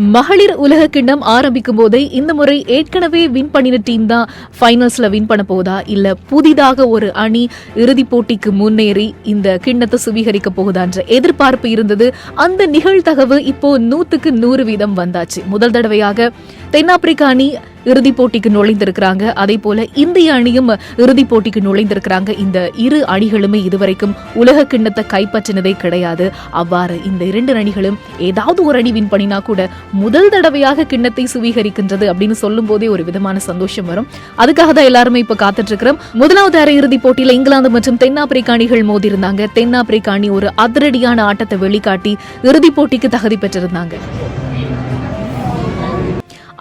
மகளிர் உலக கிண்ணம் ஆரம்பிக்கும் போதே இந்த முறை ஏற்கனவே வின் பண்ணின டீம் தான் ஃபைனல்ஸ்ல வின் பண்ண போதா? இல்ல புதிதாக ஒரு அணி இறுதிப் போட்டிக்கு முன்னேறி இந்த கிண்ணத்தை சுவீகரிக்க போகுதான்ற எதிர்பார்ப்பு இருந்தது. அந்த நிகழ்தகவு இப்போ நூத்துக்கு நூறு வீதம் வந்தாச்சு. முதல் தடவையாக தென்னாப்பிரிக்கா அணி இறுதிப் போட்டிக்கு நுழைந்திருக்கிறாங்க. அதே போல இந்திய அணியும் இறுதிப் போட்டிக்கு நுழைந்திருக்கிறாங்க. இந்த இரு அணிகளுமே இதுவரைக்கும் உலக கிண்ணத்தை கைப்பற்றினதே கிடையாது. அவ்வாறு இந்த இரண்டு அணிகளும் ஏதாவது ஒரு அணி வின் பண்ணினா கூட முதல் தடவையாக கிண்ணத்தை சுவீகரிக்கின்றது அப்படின்னு சொல்லும் போதே ஒரு விதமான சந்தோஷம் வரும். அதுக்காக தான் எல்லாருமே இப்ப காத்துட்டு இருக்கிறோம் முதலாவது அரை இறுதிப் போட்டியில இங்கிலாந்து மற்றும் தென்னாப்பிரிக்கா அணிகள் மோதி இருந்தாங்க தென்னாப்பிரிக்கா அணி ஒரு அதிரடியான ஆட்டத்தை வெளிக்காட்டி இறுதிப் போட்டிக்கு தகுதி பெற்றிருந்தாங்க.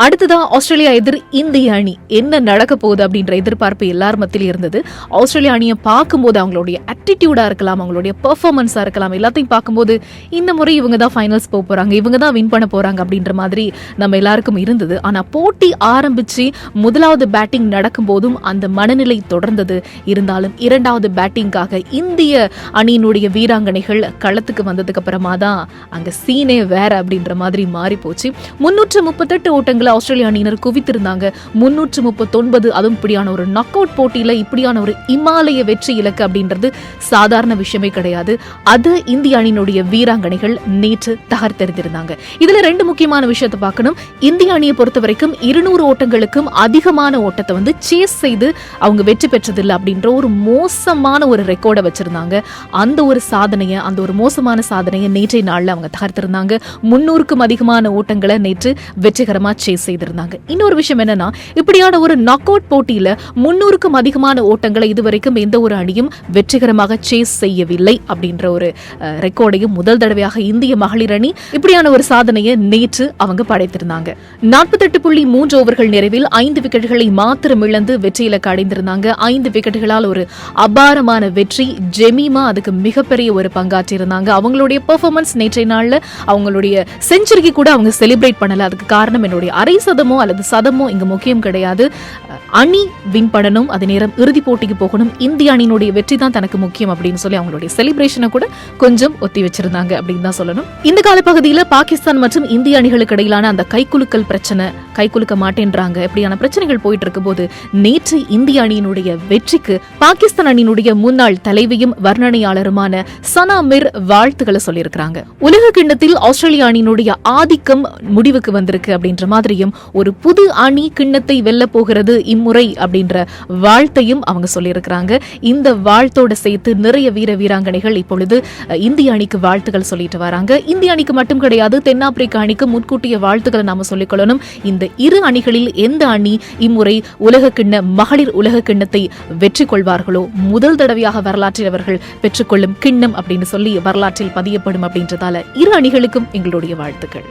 அடுத்ததா ஆஸ்திரேலியா எதிர் இந்திய அணி. என்ன நடக்க போகுது அப்படின்ற எதிர்பார்ப்பு எல்லார் மத்தியிலும் இருந்தது. ஆஸ்திரேலியா அணியை பார்க்கும்போது அவங்களுடைய ஆட்டிடியூடா இருக்கலாம் அவங்களுடைய பெர்ஃபார்மன்ஸா இருக்கலாம் எல்லாத்தையும் பார்க்கும்போது இந்த முறை இவங்க தான் ஃபைனல்ஸ் போக போறாங்க இவங்க தான் வின் பண்ண போறாங்க அப்படின்ற மாதிரி நம்ம எல்லாருக்கும் இருந்தது. ஆனா போட்டி ஆரம்பிச்சு முதலாவது பேட்டிங் நடக்கும் போதும் அந்த மனநிலை தொடர்ந்தது. இருந்தாலும் இரண்டாவது பேட்டிங்காக இந்திய அணியினுடைய வீராங்கனைகள் களத்துக்கு வந்ததுக்கு அப்புறமா தான் அங்க சீனே வேற அப்படின்ற மாதிரி மாறி போச்சு முன்னூற்று முப்பத்தெட்டு ஓட்டங்களை ஆஸ்திரேலிய அணியினர் குவித்திருந்தாங்க. முன்னூற்று முப்பத்தொன்பது அதுவும் இப்படியான ஒரு நக் அவுட் போட்டியில இப்படியான ஒரு இமாலய வெற்றி இலக்கு அப்படின்றது சாதாரண விஷயமே கிடையாது. அது இந்திய அணியினுடைய வீராங்கனைகள் நேற்று தகர்த்தெறிந்திருந்தாங்க இதுல ரெண்டு முக்கியமான விஷயத்தை பார்க்கணும். இந்திய அணியை பொறுத்த வரைக்கும் இருநூறு ஓட்டங்களுக்கும் அதிகமான ஓட்டத்தை வந்து சேஸ் செய்து அவங்க வெற்றி பெற்றதில்லை அப்படின்ற ஒரு மோசமான ஒரு ரெக்கார்டை வச்சிருந்தாங்க. அந்த ஒரு சாதனையை அந்த ஒரு மோசமான சாதனையை நேற்றைய நாளில் அவங்க தகர்த்திருந்தாங்க. முன்னூறுக்கும் அதிகமான ஓட்டங்களை நேற்று வெற்றிகரமா சேஸ் செய்திருந்தாங்க. இன்னொரு விஷயம் என்னன்னா இப்படியான ஒரு நாக் அவுட் போட்டியில முன்னூறுக்கும் அதிகமான ஓட்டங்களை இதுவரைக்கும் எந்த ஒரு அணியும் வெற்றிகரமாக சேஸ் செய்யவில்லை அப்படின்ற ஒரு ரெக்கார்டையும் முதல் தடவையாக இந்திய மகளிர் அணி இப்படியான ஒரு சாதனையை நேற்று அவங்க படைத்திருந்தாங்க. நாற்பத்தெட்டு புள்ளி மூன்று ஓவர்கள் நிறைவில் ஐந்து விக்கெட்டுகளை மாத்திரம் இழந்து வெற்றி இலக்கு அடைந்திருந்தாங்க ஐந்து விக்கெட்டுகளால் ஒரு அபாரமான வெற்றி. ஜெமிமா அதுக்கு மிகப்பெரிய ஒரு பங்காற்றியிருந்தாங்க. அவங்களுடைய பெர்ஃபார்மன்ஸ் நேற்றைய நாளில் அவங்களுடைய செஞ்சுரிக்கு கூட அவங்க செலிப்ரேட் பண்ணல. அதுக்கு காரணம் என்னுடைய அரை சதமோ அல்லது சதமோ இங்கு முக்கியம் கிடையாது. அணி வின் பண்ணணும் அதே நேரம் இறுதிப் போட்டிக்கு போகணும். இந்திய அணியினுடைய வெற்றி தான் தனக்கு முக்கியம் அப்படின்னு சொல்லி அவங்களுடைய செலிப்ரேஷனை கூட கொஞ்சம் ஒத்தி வச்சிருந்தாங்க அப்படின்னு தான் சொல்லணும். இந்த காலப்பகுதியில் பாகிஸ்தான் மற்றும் இந்திய அணிகளுக்கு இடையிலான அந்த கைக்குலுக்கல் பிரச்சனை கைக்குலுக்க மாட்டேன்றாங்க. இப்படியான பிரச்சனைகள் போயிட்டு இருக்கும்போது நேற்று இந்திய அணியினுடைய வெற்றிக்கு பாகிஸ்தான் அணியினுடைய முன்னாள் தலைவியும் வர்ணனையாளருமான சனா மிர் வாழ்த்துக்களை சொல்லியிருக்கிறாங்க. உலக கிண்ணத்தில் ஆஸ்திரேலிய அணியினுடைய ஆதிக்கம் முடிவுக்கு வந்திருக்கு அப்படின்ற மாதிரி மாதிரியும் ஒரு புது அணி கிண்ணத்தை வெல்ல போகிறது இம்முறை அப்படின்ற வாழ்த்தையும் அவங்க சொல்லியிருக்கிறாங்க. இந்த வாழ்த்தோட சேர்த்து நிறைய வீர வீராங்கனைகள் இப்பொழுது இந்திய அணிக்கு வாழ்த்துக்கள் சொல்லிட்டு வராங்க. இந்திய அணிக்கு மட்டும் கிடையாது தென்னாப்பிரிக்க அணிக்கு முன்கூட்டிய வாழ்த்துக்களை நாம சொல்லிக்கொள்ளணும். இந்த இரு அணிகளில் எந்த அணி இம்முறை உலக கிண்ண மகளிர் உலக கிண்ணத்தை வெற்றி கொள்வார்களோ? முதல் தடவையாக வரலாற்றில் அவர்கள் பெற்றுக்கொள்ளும் கிண்ணம் அப்படின்னு சொல்லி வரலாற்றில் பதியப்படும் அப்படின்றதால இரு அணிகளுக்கும் எங்களுடைய வாழ்த்துக்கள்.